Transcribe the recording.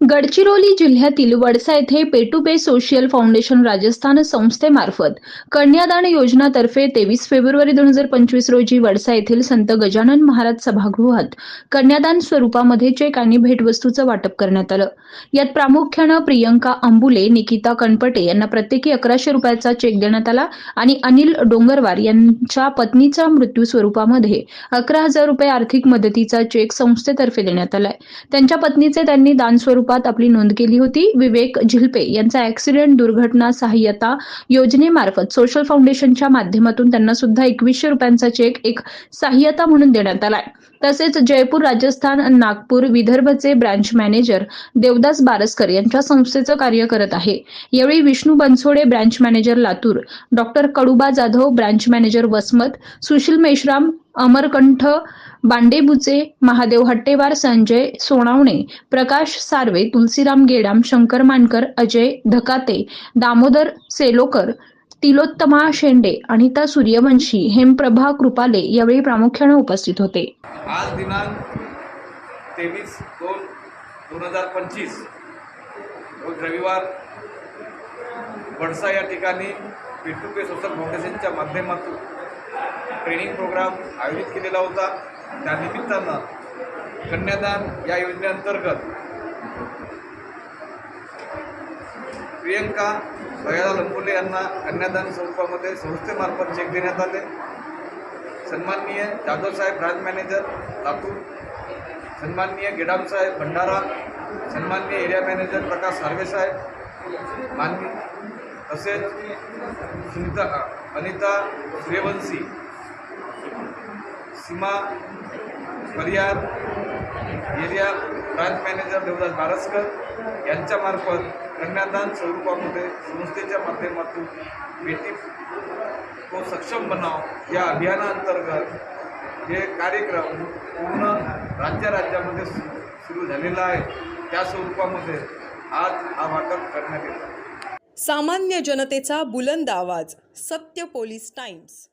गडचिरोली जिल्ह्यातील वडसा येथे pay to social foundation Rajasthan संस्थेमार्फत कन्यादान योजनातर्फे तेवीस फेब्रुवारी दोन हजार पंचवीस रोजी वडसा येथील संत गजानन महाराज सभागृहात कन्यादान स्वरूपामध्ये चेक आणि भेटवस्तूचं वाटप करण्यात आलं. यात प्रामुख्यानं प्रियंका अंबुले निकिता कनपटे यांना प्रत्येकी अकराशे रुपयाचा चेक देण्यात आला आणि अनिल डोंगरवार यांच्या पत्नीचा मृत्यू स्वरूपामध्ये अकरा हजार रुपये आर्थिक मदतीचा चेक संस्थेतर्फे देण्यात आलाय. त्यांच्या पत्नीचे त्यांनी दान स्वरूप स्वरूपात आपली नोंद केली होती. विवेक झिलपे यांचा ऍक्सिडेंट दुर्घटना सहाय्यता योजनेमार्फत सोशल फाउंडेशनच्या माध्यमातून त्यांना सुद्धा एकवीसशे रुपयांचा चेक एक सहाय्यता म्हणून देण्यात आलाय. तसेच जयपूर राजस्थान नागपूर विदर्भचे ब्रांच मॅनेजर देवदास बारसकर यांच्या संस्थेचं कार्य करत आहे. यावेळी Vishnu Bansode branch manager Latur doctor Kaduba Jadhav branch manager Vasmat Sushil Meshram Amarkanth Bandebuche Mahadev Hattewar Sanjay Sonawane Prakash Sarve Tulsiram Gedam Shankar Mankar Ajay Dhakate Damodar Selokar Tilottama Shende Anita Suryavanshi Hemprabha Kripale यावेळी प्रामुख्याने उपस्थित होते. आज दिनांक तेवीस दोन दोन हजार पंचवीस रोज रविवार वडसा या ठिकाणी पी टू पे सोशल फाउंडेशनच्या माध्यमातून ट्रेनिंग प्रोग्राम आयोजित केलेला होता. त्या निमित्तानं कन्यादान या योजनेअंतर्गत प्रियंका भयाला लंबोले यांना कन्यादान स्वरूपामध्ये संस्थेमार्फत चेक देण्यात आले. सन्माननीय जाधवसाहेब ब्रांच मॅनेजर लातूर. सन्माननीय गेडामसाहेब भंडारा. सन्माननीय एरिया मॅनेजर प्रकाश सार्वेसाहेब माननी तसेच Sunita Anita Suryavanshi. Seema Pariyar area branch manager Devdas Baraskar यांच्यामार्फत कन्यादान स्वरूपामध्ये संस्थेच्या माध्यमातून बेटी को सक्षम बनाव या अभियानाअंतर्गत हे कार्यक्रम पूर्ण राज्य राज्यामध्ये सुरू झालेला आहे. त्या स्वरूपामध्ये आज हा वाटप करण्यात येतो. सामान्य जनतेचा बुलंद आवाज सत्य पोलीस टाइम्स.